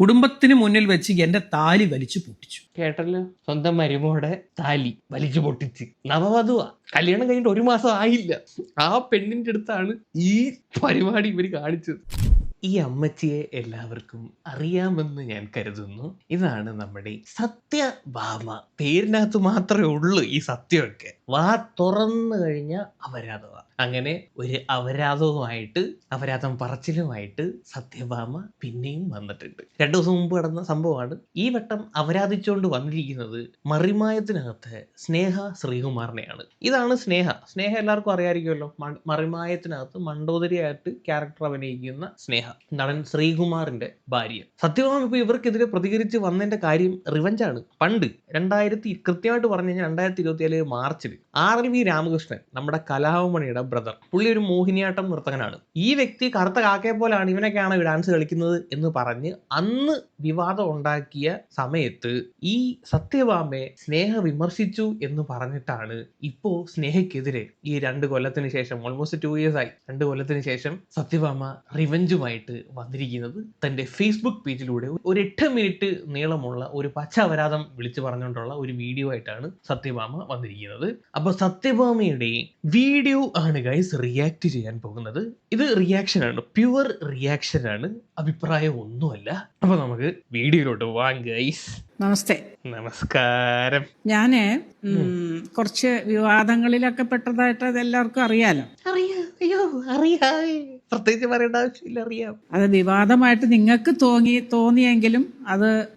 കുടുംബത്തിന് മുന്നിൽ വെച്ച് എന്റെ താലി വലിച്ചു പൊട്ടിച്ചു. കേട്ടല്ലോ? സ്വന്തം മരുമോടെ താലി വലിച്ചു പൊട്ടിച്ച്. നവവധു കല്യാണം കഴിഞ്ഞിട്ട് ഒരു മാസം ആയില്ല. ആ പെണ്ണിന്റെ അടുത്താണ് ഈ പരിപാടി ഇവർ കാണിച്ചത്. ഈ അമ്മച്ചിയെ എല്ലാവർക്കും അറിയാമെന്ന് ഞാൻ കരുതുന്നു. ഇതാണ് നമ്മുടെ സത്യഭാമ പേരിനകത്ത് മാത്രമേ ഉള്ളൂ ഈ സത്യമൊക്കെ. വാ തുറന്നു കഴിഞ്ഞ അപരാധവ അങ്ങനെ ഒരു അപരാധവുമായിട്ട് അപരാധം പറച്ചിലുമായിട്ട് സത്യഭാമ പിന്നെയും വന്നിട്ടുണ്ട്. രണ്ടു ദിവസം മുമ്പ് നടന്ന സംഭവമാണ്. ഈ വട്ടം അപരാധിച്ചുകൊണ്ട് വന്നിരിക്കുന്നത് മറിമായത്തിനകത്ത് സ്നേഹ ശ്രീകുമാറിനെയാണ്. ഇതാണ് സ്നേഹ. സ്നേഹ എല്ലാവർക്കും അറിയാമായിരിക്കുമല്ലോ. മറിമായത്തിനകത്ത് മണ്ടോദരിയായിട്ട് ക്യാരക്ടർ അഭിനയിക്കുന്ന സ്നേഹ. നടൻ ശ്രീകുമാറിന്റെ ഭാര്യ. സത്യഭാമ ഇപ്പൊ ഇവർക്കെതിരെ പ്രതികരിച്ച് വന്നതിന്റെ കാര്യം റിവഞ്ചാണ്. പണ്ട് രണ്ടായിരത്തി കൃത്യമായിട്ട് പറഞ്ഞു കഴിഞ്ഞാൽ രണ്ടായിരത്തി ഇരുപത്തി ഏഴ് മാർച്ചിൽ ആർ എൽ വി രാമകൃഷ്ണൻ നമ്മുടെ കലാഭമണിയുടെ ബ്രദർ പുള്ളി ഒരു മോഹിനിയാട്ടം നർത്തകനാണ്. ഈ വ്യക്തി കറുത്ത കാക്കയെ പോലാണ് ഇവനൊക്കെയാണ് ഡാൻസ് കളിക്കുന്നത് എന്ന് പറഞ്ഞ് അന്ന് വിവാദം ഉണ്ടാക്കിയ സമയത്ത് ഈ സത്യഭാമയെ സ്നേഹ വിമർശിച്ചു എന്ന് പറഞ്ഞിട്ടാണ് ഇപ്പോ സ്നേഹയ്ക്കെതിരെ ഈ രണ്ട് കൊല്ലത്തിന് ശേഷം ഓൾമോസ്റ്റ് ടു ഇയേഴ്സ് ആയി രണ്ട് കൊല്ലത്തിന് ശേഷം സത്യഭാമ റിവഞ്ചുമായിട്ട് വന്നിരിക്കുന്നത് തന്റെ ഫേസ്ബുക്ക് പേജിലൂടെ ഒരു എട്ട് മിനിറ്റ് നീളമുള്ള ഒരു പച്ച അപരാധം വിളിച്ചു പറഞ്ഞുകൊണ്ടുള്ള ഒരു വീഡിയോ ആയിട്ടാണ് സത്യഭാമ വന്നിരിക്കുന്നത്. അപ്പൊ സത്യഭാമയുടെ വീഡിയോ ആണ് ഗൈസ് റിയാക്ട് ചെയ്യാൻ പോകുന്നത്. ഇത് റിയാക്ഷൻ ആണ്. പ്യുവർ റിയാക്ഷൻ ആണ്. അഭിപ്രായം ഒന്നുമല്ല. അപ്പൊ നമുക്ക് വീഡിയോയിലോട്ട് വാങ്ങ ഗൈസ് നമസ്തേ. നമസ്കാരം. ഞാൻ ഉം, കുറച്ച് വിവാദങ്ങളിലൊക്കെ പെട്ടതായിട്ട് അതെല്ലാവർക്കും അറിയാലോ. അറിയാം. അയ്യോ അറിയാം. പ്രത്യേകിച്ച് പറയേണ്ട ആവശ്യമില്ല അറിയാം. അത് വിവാദമായിട്ട് നിങ്ങൾക്ക് തോന്നി തോന്നിയെങ്കിലും അത്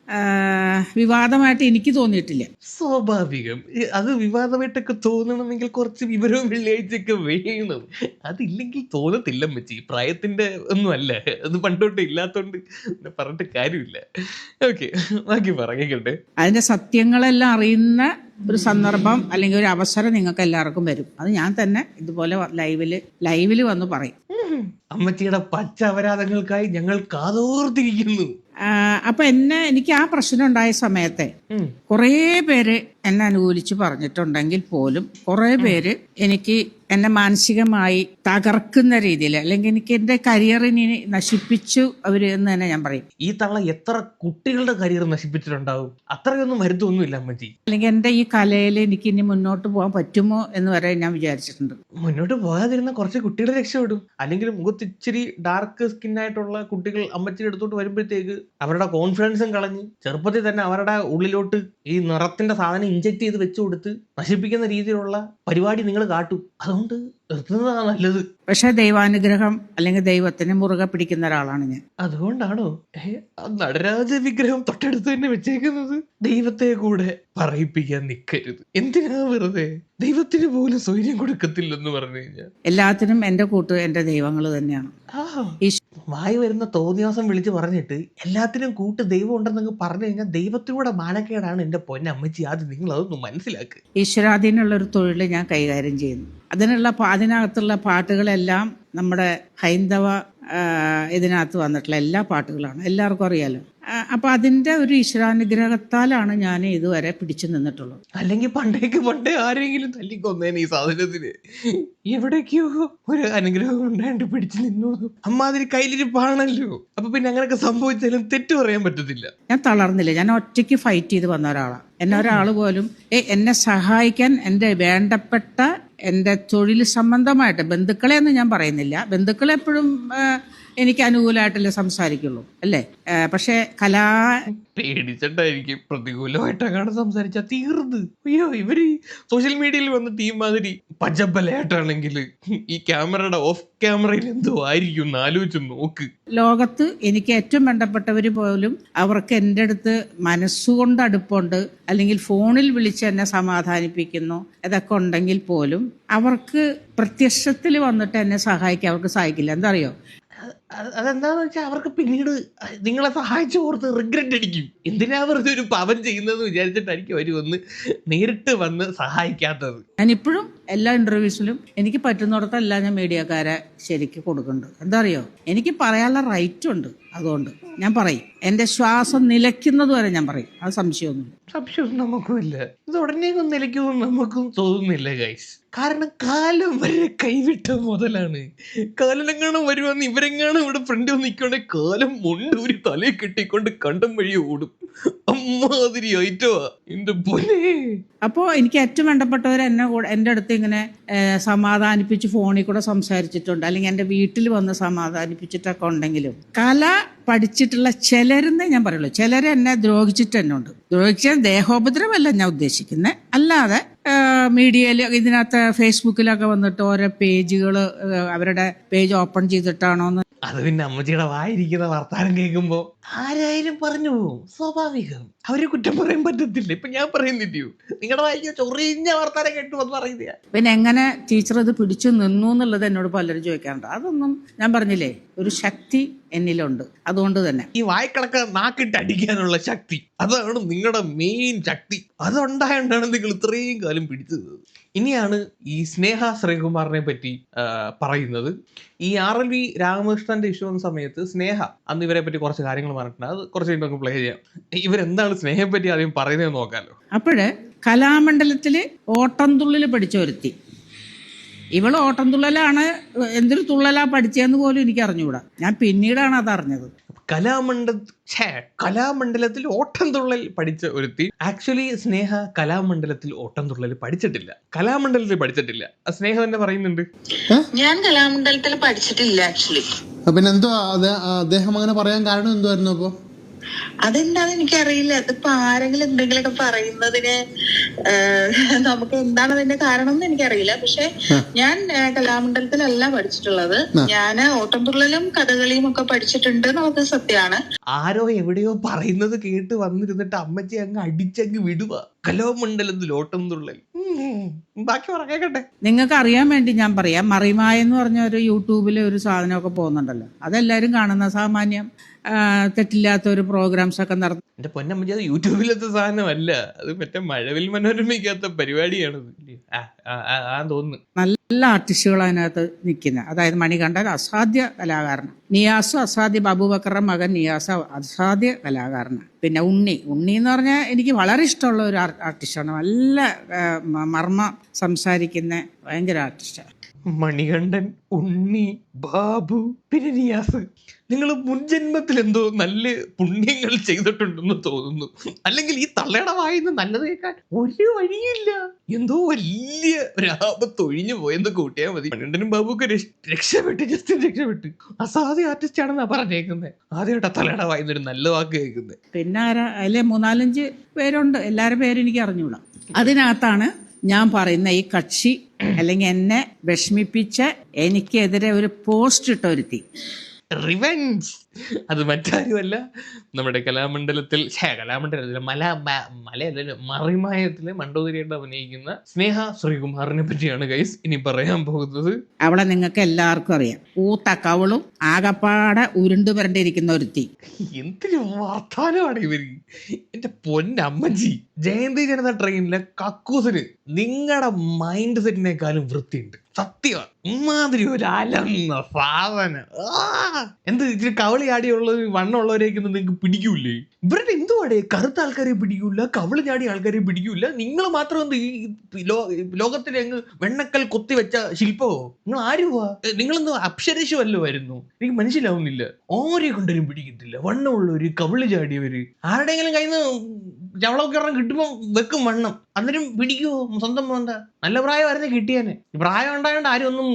വിവാദമായിട്ട് എനിക്ക് തോന്നിയിട്ടില്ല. സ്വാഭാവികം. അത് വിവാദമായിട്ടൊക്കെ തോന്നണമെങ്കിൽ കുറച്ച് വിവരവും വെള്ളിയാഴ്ചയൊക്കെ വേണം. അതില്ലെങ്കിൽ തോന്നത്തില്ല മച്ചി പ്രായത്തിന്റെ ഒന്നും അല്ല. അത് പണ്ടോട്ട് ഇല്ലാത്തോണ്ട് പറഞ്ഞിട്ട് കാര്യമില്ല. ഓക്കെ ബാക്കി പറഞ്ഞേക്കട്ടെ അതിന്റെ സത്യങ്ങളെല്ലാം അറിയുന്ന ഒരു സന്ദർഭം അല്ലെങ്കിൽ ഒരു അവസരം നിങ്ങൾക്ക് എല്ലാവർക്കും വരും. അത് ഞാൻ തന്നെ ഇതുപോലെ ലൈവിൽ ലൈവിൽ വന്ന് പറയും. അമ്മച്ചിയുടെ പച്ച അപരാധങ്ങൾക്കായി ഞങ്ങൾ കാതോർത്തിരിക്കുന്നു. അപ്പൊ എന്നെ എനിക്ക് ആ പ്രശ്നം ഉണ്ടായ സമയത്തെ കുറേ പേര് എന്നെ അനുകൂലിച്ച് പറഞ്ഞിട്ടുണ്ടെങ്കിൽ പോലും കുറേ പേര് എനിക്ക് എന്നെ മാനസികമായി തകർക്കുന്ന രീതിയിൽ അല്ലെങ്കിൽ എനിക്ക് എന്റെ കരിയറിനെ നശിപ്പിച്ചു അവർ എന്ന് തന്നെ ഞാൻ പറയും. ഈ തള്ള എത്ര കുട്ടികളുടെ കരിയർ നശിപ്പിച്ചിട്ടുണ്ടാവും? അത്രയൊന്നും വരുത്തൊന്നുമില്ല അമ്മച്ചി. അല്ലെങ്കിൽ എന്റെ ഈ കലയിൽ എനിക്ക് ഇനി മുന്നോട്ട് പോകാൻ പറ്റുമോ എന്ന് വരെ ഞാൻ വിചാരിച്ചിട്ടുണ്ട്. മുന്നോട്ട് പോകാതിരുന്ന കുറച്ച് കുട്ടികളെ രക്ഷപ്പെടും. അല്ലെങ്കിൽ മുഖത്ത് ഇച്ചിരി ഡാർക്ക് സ്കിൻ ആയിട്ടുള്ള കുട്ടികൾ അമ്മച്ചിയുടെ അടുത്തോട്ട് വരുമ്പോഴത്തേക്ക് അവരുടെ കോൺഫിഡൻസും കളഞ്ഞ് ചെറുപ്പത്തിൽ തന്നെ അവരുടെ ഉള്ളിലോട്ട് ഈ നിറത്തിന്റെ സാധനം ഇഞ്ചക്ട് ചെയ്ത് വെച്ചു കൊടുത്ത് നശിപ്പിക്കുന്ന രീതിയിലുള്ള പരിപാടി നിങ്ങൾ കാട്ടും. അതുകൊണ്ട് നിർത്തുന്നതാണ് നല്ലത് പക്ഷെ ദൈവാനുഗ്രഹം അല്ലെങ്കിൽ ദൈവത്തിന് മുറുകെ പിടിക്കുന്ന ഒരാളാണ് ഞാൻ. അതുകൊണ്ടാണോ? നടരാജ വിഗ്രഹം തൊട്ടടുത്ത് തന്നെ വെച്ചേക്കുന്നത്? ദൈവത്തെ കൂടെ പറയിപ്പിക്കാൻ നിൽക്കരുത് എന്തിനാ വെറുതെ? ദൈവത്തിന് പോലും സൗര്യം കൊടുക്കത്തില്ലെന്ന് പറഞ്ഞു കഴിഞ്ഞാൽ എല്ലാത്തിനും എന്റെ കൂട്ട് എന്റെ ദൈവങ്ങൾ തന്നെയാണ്. വായി വരുന്ന തോന്നിയാസം വിളിച്ച് പറഞ്ഞിട്ട് എല്ലാത്തിനും കൂട്ട് ദൈവം ഉണ്ടെന്നൊക്കെ പറഞ്ഞു കഴിഞ്ഞാൽ ദൈവത്തിലൂടെ മാനക്കേടാണ് എന്റെ പൊന്നമ്മച്ചി. ആദ്യം നിങ്ങൾ അതൊന്നും മനസ്സിലാക്കുക ഈശ്വരാധീനുള്ള ഒരു തൊഴിൽ ഞാൻ കൈകാര്യം ചെയ്യുന്നു. അതിനുള്ള അതിനകത്തുള്ള പാട്ടുകളെല്ലാം നമ്മുടെ ഹൈന്ദവ ഇതിനകത്ത് വന്നിട്ടുള്ള എല്ലാ പാട്ടുകളാണ്. എല്ലാവർക്കും അറിയാലോ. അപ്പൊ അതിന്റെ ഒരു ഈശ്വരാനുഗ്രഹത്താലാണ് ഞാൻ ഇതുവരെ പിടിച്ചു നിന്നിട്ടുള്ളത്. അല്ലെങ്കിൽ പണ്ടേക്ക് പണ്ടേ ആരെങ്കിലും തല്ലിക്കൊന്നേനെ ഈ സാധനത്തിന്. എവിടേക്കോ ഒരു അനുഗ്രഹം ഉണ്ടായിട്ട് പിടിച്ചു നിന്നു. അമ്മാതിരി കയ്യിലിരിപ്പാണല്ലോ. അപ്പൊ പിന്നെ അങ്ങനെയൊക്കെ സംഭവിച്ചാലും തെറ്റു പറയാൻ പറ്റത്തില്ല. ഞാൻ തളർന്നില്ല. ഞാൻ ഒറ്റയ്ക്ക് ഫൈറ്റ് ചെയ്ത് വന്ന ഒരാളാണ് എന്നെ ഒരാൾ പോലും എന്നെ സഹായിക്കാൻ എന്റെ വേണ്ടപ്പെട്ട എന്റെ തൊഴിൽ സംബന്ധമായിട്ട് ബന്ധുക്കളെ എന്ന് ഞാൻ പറയുന്നില്ല. ബന്ധുക്കളെ എപ്പോഴും എനിക്ക് അനുകൂലമായിട്ടല്ലേ സംസാരിക്കുള്ളൂ അല്ലേ? പക്ഷേ കലാ പേടിച്ചിട്ടായിരിക്കും പ്രതികൂലമായിട്ടാണ് സംസാരിച്ച തീർന്ന്. അയ്യോ ഇവർ സോഷ്യൽ മീഡിയയിൽ വന്ന ടീം മാതിരി പച്ചപ്പലയായിട്ടാണെങ്കിൽ ഈ ക്യാമറയുടെ ഓഫ് ക്യാമറയിൽ എന്തോ ആയിരിക്കും എന്ന് ആലോചിച്ച് നോക്ക്. ലോകത്ത് എനിക്ക് ഏറ്റവും വേണ്ടപ്പെട്ടവർ പോലും അവർക്ക് എന്റെ അടുത്ത് മനസ്സുകൊണ്ട് അടുപ്പുണ്ട്. അല്ലെങ്കിൽ ഫോണിൽ വിളിച്ച് എന്നെ സമാധാനിപ്പിക്കുന്നു. ഇതൊക്കെ ഉണ്ടെങ്കിൽ പോലും അവർക്ക് പ്രത്യക്ഷത്തിൽ വന്നിട്ട് എന്നെ സഹായിക്കാൻ അവർക്ക് സഹായിക്കില്ല എന്താ അറിയോ അത് അതെന്താന്ന് വെച്ചാൽ അവർക്ക് പിന്നീട് നിങ്ങളെ സഹായിച്ചു ഓർത്ത് റിഗ്രറ്റ് അടിക്കും. എന്തിനാ വെറുതെ ഒരു പവൻ ചെയ്യുന്നതെന്ന് വിചാരിച്ചിട്ടായിരിക്കും അവർ വന്ന് നേരിട്ട് വന്ന് സഹായിക്കാത്തത്. ഞാൻ ഇപ്പോഴും എല്ലാ ഇന്റർവ്യൂസിലും എനിക്ക് പറ്റുന്നിടത്തെല്ലാം ഞാൻ മീഡിയക്കാരെ ശരിക്ക് കൊടുക്കുന്നുണ്ട് എന്താ അറിയോ എനിക്ക് പറയാനുള്ള റൈറ്റ് ഉണ്ട്. അതുകൊണ്ട് ഞാൻ പറയും. എന്റെ ശ്വാസം നിലയ്ക്കുന്നത് വരെ ഞാൻ പറയും. അത് സംശയമൊന്നും നമുക്കും ഇല്ല ഇത് ഉടനെ ഒന്നും നിലയ്ക്കുമെന്ന് നമുക്കും തോന്നുന്നില്ല ഗൈസ് കാരണം കാലം വരെ കൈവിട്ട മുതലാണ്. കാലനെങ്ങാനും വരുവാന്ന് ഇവരെങ്ങാനും ഇവിടെ ഫ്രണ്ട് നിൽക്കണേ? കാലം മുണ്ടൂരി തലയിൽ കെട്ടിക്കൊണ്ട് കണ്ടം വഴി ഓടും. അമ്മാതിരി ഐറ്റവാ എന്റെ പൊന്നെ. അപ്പോൾ എനിക്ക് ഏറ്റവും വേണ്ടപ്പെട്ടവർ എന്നെ എന്റെ എന്റെ അടുത്ത് ഇങ്ങനെ സമാധാനിപ്പിച്ച് ഫോണിൽ കൂടെ സംസാരിച്ചിട്ടുണ്ട്. അല്ലെങ്കിൽ എന്റെ വീട്ടിൽ വന്ന് സമാധാനിപ്പിച്ചിട്ടൊക്കെ ഉണ്ടെങ്കിലും. കല പഠിച്ചിട്ടുള്ള ചിലരെന്നേ ഞാൻ പറയുള്ളൂ. ചിലർ എന്നെ ദ്രോഹിച്ചിട്ട് തന്നെ ഉണ്ട് ദ്രോഹിച്ച ദേഹോപദ്രവമല്ല ഞാൻ ഉദ്ദേശിക്കുന്നത് അല്ലാതെ മീഡിയയിൽ ഇതിനകത്ത് ഫേസ്ബുക്കിലൊക്കെ വന്നിട്ട് ഓരോ പേജുകൾ അവരുടെ പേജ് ഓപ്പൺ ചെയ്തിട്ടാണോന്ന്. അത് പിന്നെ അമ്മച്ചിയുടെ വായിരിക്കുന്ന വർത്താനം കേൾക്കുമ്പോ ആരായാലും പറഞ്ഞു പോകും. സ്വാഭാവികം. അവരെ കുറ്റം പറയാൻ പറ്റത്തില്ല. ഇപ്പൊ ഞാൻ പറയുന്നില്ലയോ നിങ്ങളുടെ വായിക്ക ചൊറിഞ്ഞ വർത്താനം കേട്ടു എന്ന് പറയുന്നില്ല പിന്നെ എങ്ങനെ ടീച്ചർ അത് പിടിച്ചു നിന്നു എന്നുള്ളത് എന്നോട് പലരും ചോദിക്കാറുണ്ട്. അതൊന്നും ഞാൻ പറഞ്ഞില്ലേ ഒരു ശക്തി എന്നിലുണ്ട്. അതുകൊണ്ട് തന്നെ. ഈ വായ്ക്കിളക്ക നാക്കിട്ട് അടിക്കാനുള്ള ശക്തി. അതാണ് നിങ്ങളുടെ മെയിൻ ശക്തി. അതുണ്ടായോണ്ടാണ് നിങ്ങൾ ഇത്രയും കാലം പിടിച്ചത്. ഇനിയാണ് ഈ സ്നേഹ ശ്രീകുമാറിനെ പറ്റി പറയുന്നത്. ഈ ആർ എൽ വി രാമകൃഷ്ണന്റെ ഇഷ്യൂ സമയത്ത് സ്നേഹ അന്ന് ഇവരെ പറ്റി കുറച്ച് കാര്യങ്ങൾ പറഞ്ഞിട്ടുണ്ട്. അത് കുറച്ച് കഴിഞ്ഞ് നമുക്ക് പ്ലേ ചെയ്യാം. ഇവരെന്താണ് സ്നേഹം പറ്റി ആദ്യം പറയുന്നത് നോക്കാലോ. അപ്പോഴ് കലാമണ്ഡലത്തിൽ ഓട്ടംതുള്ളിൽ പഠിച്ച ഒരുത്തി. ഇവൾ ഓട്ടംതുള്ളലാണ് എന്തൊരു തുള്ളലാ പഠിച്ചതെന്ന് പോലും എനിക്ക് അറിഞ്ഞുകൂടാ ഞാൻ പിന്നീടാണ് അത് അറിഞ്ഞത് കലാമണ്ഡ ഛേ കലാമണ്ഡലത്തിൽ ഓട്ടം തുള്ളൽ പഠിച്ച ഒരുത്തി. ആക്ച്വലി സ്നേഹ കലാമണ്ഡലത്തിൽ ഓട്ടം തുള്ളൽ പഠിച്ചിട്ടില്ല. കലാമണ്ഡലത്തിൽ പഠിച്ചിട്ടില്ല. സ്നേഹ തന്നെ പറയുന്നുണ്ട്. ഞാൻ കലാമണ്ഡലത്തിൽ പഠിച്ചിട്ടില്ല ആക്ച്വലി പിന്നെ എന്തോ അത് അദ്ദേഹം അങ്ങനെ പറയാൻ കാരണം എന്തുവായിരുന്നു അപ്പൊ? അതെന്താന്ന് എനിക്കറിയില്ല. അതിപ്പോ ആരെങ്കിലും എന്തെങ്കിലുമൊക്കെ പറയുന്നതിന് നമുക്ക് എന്താണ് അതിന്റെ കാരണം എന്ന് എനിക്കറിയില്ല. പക്ഷെ ഞാൻ കലാമണ്ഡലത്തിലല്ല പഠിച്ചിട്ടുള്ളത്. ഞാൻ ഓട്ടംതുള്ളലും കഥകളിയും ഒക്കെ പഠിച്ചിട്ടുണ്ട് നമുക്ക് സത്യമാണ്. ആരോ എവിടെയോ പറയുന്നത് കേട്ട് വന്നിരുന്നിട്ട് അമ്മച്ചി അങ്ങ് അടിച്ചങ്ങ് വിടുക കലാമണ്ഡലത്തിൽ ഓട്ടം തുള്ളൽ. ബാക്കി പറയട്ടെ നിങ്ങൾക്ക് അറിയാൻ വേണ്ടി ഞാൻ പറയാം മറിമായ എന്ന് പറഞ്ഞ ഒരു യൂട്യൂബിലെ ഒരു സാധനമൊക്കെ പോകുന്നുണ്ടല്ലോ. അതെല്ലാവരും കാണുന്ന സാമാന്യം തെറ്റില്ലാത്ത ഒരു പ്രോഗ്രാംസ് ഒക്കെ നടത്തും എന്റെ പൊന്നമ്മജി അത് യൂട്യൂബിലത്തെ സാധനമല്ല. അത് മറ്റേ മഴവിൽ മനോരമയ്ക്കകത്ത പരിപാടിയാണത് ആ, തോന്നുന്നു. നല്ല ആർട്ടിസ്റ്റുകൾ അതിനകത്ത് നിൽക്കുന്നത് അതായത് മണികണ്ഠൻ അസാധ്യ കലാകാരനാണ് നിയാസ് അസാധ്യ ബാബുബക്കറുടെ മകൻ നിയാസ് അസാധ്യ കലാകാരനാണ് പിന്നെ ഉണ്ണി. ഉണ്ണി എന്ന് പറഞ്ഞാൽ എനിക്ക് വളരെ ഇഷ്ടമുള്ള ഒരു ആർട്ടിസ്റ്റാണ് നല്ല മർമ്മ സംസാരിക്കുന്ന ഭയങ്കര ആർട്ടിസ്റ്റാണ് മണികണ്ഠൻ ഉണ്ണി ബാബു പിന്നെ നിയാസ് നിങ്ങൾ മുൻജന്മത്തിൽ എന്തോ നല്ല പുണ്യങ്ങൾ ചെയ്തിട്ടുണ്ടെന്ന് തോന്നുന്നു. അല്ലെങ്കിൽ ഈ തള്ളയുടെ വായിന്ന് നല്ലത് കേൾക്കാൻ ഒരു വഴിയില്ല. എന്തോ വലിയ ഒരാപത്ത് ഒഴിഞ്ഞു പോയെന്ന് കൂട്ടിയാൽ മതി. മണികണ്ഠനും ബാബുക്ക് രക്ഷ- രക്ഷപ്പെട്ട് ജസ്റ്റ് രക്ഷപ്പെട്ട്. അസാധ്യ ആർട്ടിസ്റ്റ് ആണെന്നാ പറഞ്ഞേക്കുന്നത് ആദ്യമായിട്ടാ തള്ളയുടെ വായിന്ന് ഒരു നല്ല വാക്ക് കേൾക്കുന്നത് പിന്നെ ആരാ? അതിലെ മൂന്നാലഞ്ച് പേരുണ്ട്. എല്ലാവരുടെ പേരും എനിക്ക് അറിഞ്ഞൂടാ. അതിനകത്താണ് ഞാൻ പറയുന്ന ഈ കക്ഷി അല്ലെങ്കിൽ എന്നെ വിഷമിപ്പിച്ച എനിക്കെതിരെ ഒരു പോസ്റ്റ് ഇട്ട ഒരുത്തി റിവെഞ്ച് അത് മറ്റാരുമല്ല. നമ്മുടെ കലാമണ്ഡലത്തിൽ കലാമണ്ഡലത്തിൽ മല മലയല്ല മറിമായത്തിലെ മണ്ടോദരിയായിട്ട് അഭിനയിക്കുന്ന സ്നേഹ ശ്രീകുമാറിനെ പറ്റിയാണ് ഗൈസ് ഇനി പറയാൻ പോകുന്നത്. അവിടെ നിങ്ങൾക്ക് എല്ലാവർക്കും അറിയാം. ഊത്ത കവളും ആകപ്പാടെ ഉരുണ്ടു വരണ്ടിരിക്കുന്ന ഒരുത്തി എന്തൊരു വർത്താനമാണ് ഇവർ? എന്റെ പൊന്നമ്മജി ജയന്തി ജനത ട്രെയിനിലെ കക്കൂസിന് നിങ്ങളുടെ മൈൻഡ് സെറ്റിനേക്കാളും വൃത്തിയുണ്ട്. സത്യമാണ് ഇമാതിരി ഒരു അലന്ന സാധനം! എന്ത് ഇച്ചിരി കവളി ആടിയുള്ള വണ്ണമുള്ളവരേക്ക് നിങ്ങൾക്ക് പിടിക്കൂലേ ഇവരുടെ എന്തുവാടെ? കറുത്ത ആൾക്കാരെ പിടിക്കൂല കവളി ചാടിയ ആൾക്കാരെ പിടിക്കൂല. നിങ്ങൾ മാത്രം എന്ത് ഈ ലോകത്തിലെ അങ്ങ് വെണ്ണക്കൽ കൊത്തി വെച്ച ശില്പമോ? നിങ്ങൾ ആരുവാ നിങ്ങളെന്തോ അപ്സരശുവല്ലോ വരുന്നു എനിക്ക് മനസ്സിലാവുന്നില്ല. ആരെ കൊണ്ടൊരും പിടിക്കത്തില്ല. വണ്ണമുള്ളവര് കവളി ചാടിയവര്. ആരുടെയെങ്കിലും കയ്യിൽ നിന്ന് ചവളമൊക്കെ ഒരെണ്ണം കിട്ടുമ്പോൾ വെക്കും വണ്ണം. അന്നേരം പിടിക്കുവോ സ്വന്തം പോണ്ട നല്ല പ്രായമായിരുന്നേ കിട്ടിയേനെ. കിട്ടിയെന്നെ പ്രായം ഉണ്ടായോണ്ട് ആരും ഒന്നും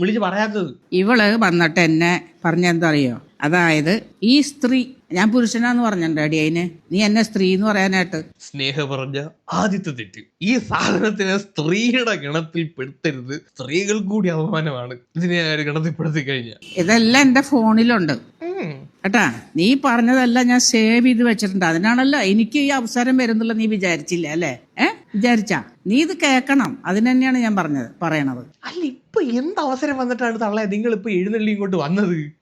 വിളിച്ച് പറയാത്തത്. ഇവൾ വന്നിട്ട് എന്നെ പറഞ്ഞെന്താ അറിയോ? അതായത് ഈ സ്ത്രീ ഞാൻ പുരുഷനാന്ന് പറഞ്ഞിട്ടുണ്ട് അടി അതിന് നീ എന്നെ സ്ത്രീ എന്ന് പറയാനായിട്ട്. സ്നേഹ പറഞ്ഞ ആദ്യത്തെ തെറ്റ്. ഈ സാധനത്തിനെ സ്ത്രീയുടെ ഗണത്തിൽ പെടുത്തരുത്. സ്ത്രീകൾ കൂടി അപമാനമാണ്. ഇതിനെ ഗണത്തിൽ പെടുത്തി കഴിഞ്ഞ. കഴിഞ്ഞാൽ ഇതെല്ലാം എന്റെ ഫോണിലുണ്ട്. കേട്ടാ നീ പറഞ്ഞതല്ല ഞാൻ സേവ് ചെയ്ത് വെച്ചിട്ടുണ്ട്. അതിനാണല്ലോ എനിക്ക് ഈ അവസരം വരുന്നുള്ള നീ വിചാരിച്ചില്ല അല്ലേ? ഏ? വിചാരിച്ച. നീ ഇത് കേൾക്കണം. അതിന് തന്നെയാണ് ഞാൻ പറഞ്ഞത് പറയണത്. അല്ല ഇപ്പൊ എന്ത് അവസരം വന്നിട്ടാണ് തള്ളേ? നിങ്ങൾ ഇപ്പൊ എഴുന്നള്ളി ഇങ്ങോട്ട് വന്നത്?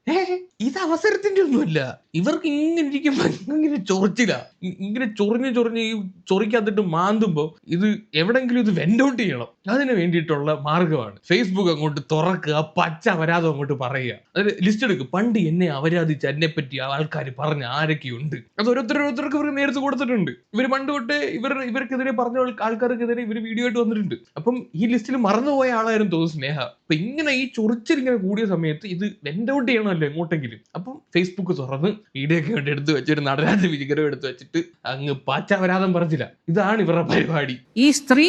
ഇത് അവസരത്തിന്റെ ഒന്നുമില്ല ഇവർക്ക് ഇങ്ങനെ ഇരിക്കുമ്പോ ഇങ്ങനെ ചൊറിച്ചില്ല ഇങ്ങനെ ചൊറിഞ്ഞ് ചൊറിഞ്ഞ് ഈ ചൊറിക്കകത്തിട്ട് മാന്തുമ്പോ ഇത് എവിടെങ്കിലും ഇത് വെൻഡ് ഔട്ട് ചെയ്യണം. അതിന് വേണ്ടിയിട്ടുള്ള മാർഗമാണ്. ഫേസ്ബുക്ക് അങ്ങോട്ട് തുറക്കുക പച്ച അപരാധം അങ്ങോട്ട് പറയുക. അതായത് ലിസ്റ്റ് എടുക്കുക പണ്ട് എന്നെ അപരാധിച്ച് എന്നെ പറ്റി ആൾക്കാർ പറഞ്ഞ ആരൊക്കെയുണ്ട്? അത് ഓരോരുത്തരോരുത്തർക്ക് ഇവർ നേരത്തെ കൊടുത്തിട്ടുണ്ട്. ഇവർ പണ്ട് തൊട്ട് ഇവർ ഇവർക്കെതിരെ പറഞ്ഞ ആൾ- ആൾക്കാർക്കെതിരെ ഇവർ വീഡിയോ ആയിട്ട് വന്നിട്ടുണ്ട്. അപ്പം ഈ ലിസ്റ്റിൽ മറന്നുപോയ ആളായിരുന്നു തോന്നുന്നു സ്നേഹ. അപ്പൊ ഇങ്ങനെ ഈ ചൊറിച്ചിൽ ഇങ്ങനെ കൂടിയ സമയത്ത് ഇത് വെൻഡ് ഔട്ട് ചെയ്യണമല്ലോ പോകണമല്ലോ എങ്ങോട്ടെങ്കിലും. അപ്പം ഫേസ്ബുക്ക് തുറന്ന് വീഡിയോ ഒക്കെ എടുത്തു വെച്ചിട്ട് നടരാജ വിഗ്രഹം എടുത്തു വെച്ചിട്ട് അങ്ങ് പാച്ചാവരാതം പറഞ്ഞില്ല. ഇതാണ് ഇവരുടെ പരിപാടി. ഈ സ്ത്രീ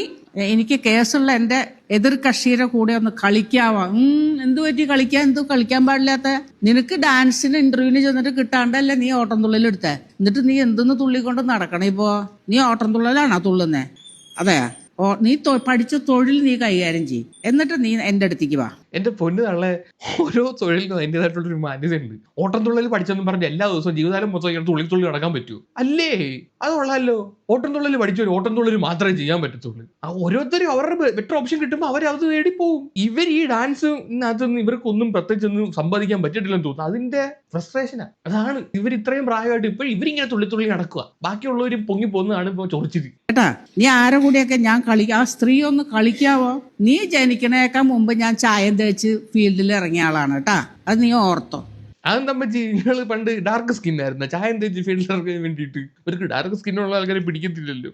എനിക്ക് കേസുള്ള എന്റെ എതിർ കക്ഷിയുടെ കൂടെ ഒന്ന് കളിക്കാവാ? എന്തു പറ്റി കളിക്കാൻ? എന്ത് കളിക്കാൻ പാടില്ലാത്ത? നിനക്ക് ഡാൻസിന് ഇന്റർവ്യൂവിന് ചെന്നിട്ട് കിട്ടാണ്ടല്ലേ നീ ഓട്ടം തുള്ളൽ എന്നിട്ട് നീ എന്തെന്ന് തുള്ളിക്കൊണ്ട് നടക്കണേ ഇപ്പോ? നീ ഓട്ടം തുള്ളലാണോ തുള്ളുന്നേ? അതെ നീ പഠിച്ച തൊഴിൽ നീ കൈകാര്യം ചെയ്യും. എന്നിട്ട് നീ എന്റെ അടുത്തേക്ക് വാ. എന്റെ പൊന്നു തള്ളെ ഓരോ തൊഴിലിനും അതിന്റെതായിട്ടുള്ള ഒരു മാന്യതയുണ്ട്. ഓട്ടം തുള്ളൽ പഠിച്ചെന്ന് പറഞ്ഞ് എല്ലാ ദിവസവും ജീവിതകാലം മൊത്തം ഇങ്ങനെ തുള്ളി തുള്ളി നടക്കാൻ പറ്റൂ അല്ലേ? അത് കൊള്ളാലോ ഓട്ടം തുള്ളൽ പഠിച്ചൊരു ഓട്ടം തുള്ളൽ മാത്രമേ ചെയ്യാൻ പറ്റത്തുള്ളൂ. ആ ഓരോരുത്തരും അവരുടെ ബെറ്റർ ഓപ്ഷൻ കിട്ടുമ്പോൾ അവർ അത് നേടിപ്പോവും ഇവർ ഈ ഡാൻസ് അതൊന്നും ഇവർക്കൊന്നും പ്രത്യേകിച്ചൊന്നും സമ്പാദിക്കാൻ പറ്റിയിട്ടില്ലെന്ന് തോന്നുന്നു. അതിന്റെ ഫ്രസ്ട്രേഷനാ അതാണ് ഇവർ ഇത്രയും പ്രായമായിട്ട് ഇപ്പോൾ ഇവരിങ്ങനെ തുള്ളി തുള്ളി നടക്കുക ബാക്കിയുള്ളവരും പൊങ്ങി പോകുന്നതാണ് ഇപ്പോൾ ചൊറിച്ചിരി കേട്ടാ നീ ആരെ കൂടിയൊക്കെ ഞാൻ കളി ആ സ്ത്രീ ഒന്ന് കളിക്കാവോ? നീ ജനിക്കണേക്കാൾ മുമ്പ് ഞാൻ ചായം തേച്ച് ഫീൽഡിൽ ഇറങ്ങിയ ആളാണ് കേട്ടാ. അത് നീ ഓർത്തോ. അതെന്താ പറ്റി നിങ്ങൾ പണ്ട് ഡാർക്ക് സ്കിൻ ആയിരുന്നു. ചായം തേച്ച് ഫീൽഡിൽ ഇറങ്ങാൻ വേണ്ടിയിട്ട്. ഇവർക്ക് ഡാർക്ക് സ്കിന്നുള്ള ആൾക്കാരെ പിടിക്കത്തില്ലല്ലോ.